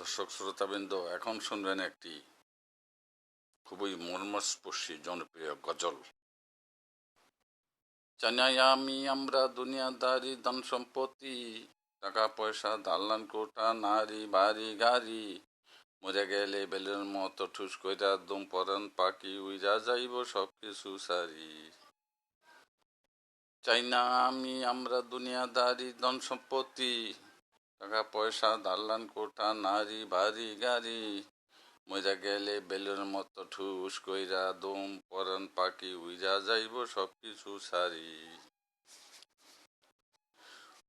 দর্শক শ্রোতাবৃন্দ, এখন শুনবেন একটি খুবই মর্মস্পর্শী, জনপ্রিয় গজল। জানাই আমি আমরা দুনিয়াদারি, ধন সম্পত্তি টাকা পয়সা দালান কোটা নারী, বাড়ি, গাড়ি। মরে গেলে বেলের মতো ঠুস কইরা দুম পরান পাখি উইরা যাইব সব কিছু সারি। চাই না আমি আমরা দুনিয়াদারি, ধন সম্পত্তি টাকা পয়সা, দালান, কোঠা, নারী, বাড়ি, গাড়ি। মজা গেলে বেলুর মতো ঠুস কইরা দম পরান পাখি, উইরা যাইব সব কিছু সারি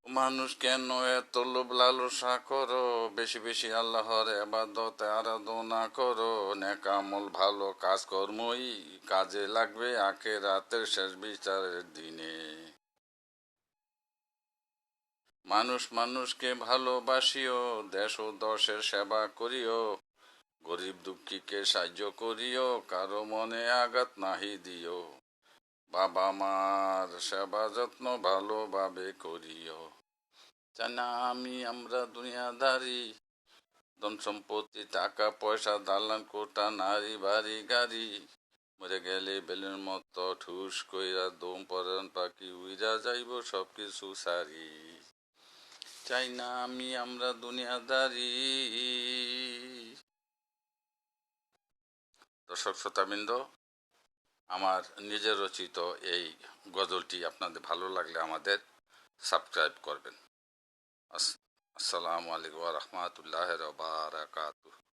মানুষ কেন এত লোভ লালসা করো? বেশি বেশি আল্লাহর এবাদত আরাধনা করো। নেকামল ভালো কাজকর্মই কাজে লাগবে আখে রাতের শেষ বিচারের দিনে। মানুষ মানুষকে ভালোবাসিও, দেশ ও দশের সেবা করিও, গরিব দুঃখীকে সাহায্য করিও, কারও মনে আঘাত নাহি দিও। বাবা মার সেবা যত্ন ভালোভাবে করিও। জানা আমি আমরা দুনিয়াদারি, ধন সম্পত্তি, টাকা পয়সা, দালান, কোটা, নারী, বাড়ি, গাড়ি, মরে গেলে বেলুন মতো ঠুস কইরা দম পরান পাখি উইরা যাইব সব কিছু সারি। চাই না আমি, আমরা দুনিয়াদারি। দর্শক, শ্রোতাবৃন্দ, আমার নিজের রচিত এই গজলটি আপনাদের ভালো লাগলে আমাদের সাবস্ক্রাইব করবেন। আস- আসসালামু আলাইকুম রহমতুল্লাহ বারাকাতুহ।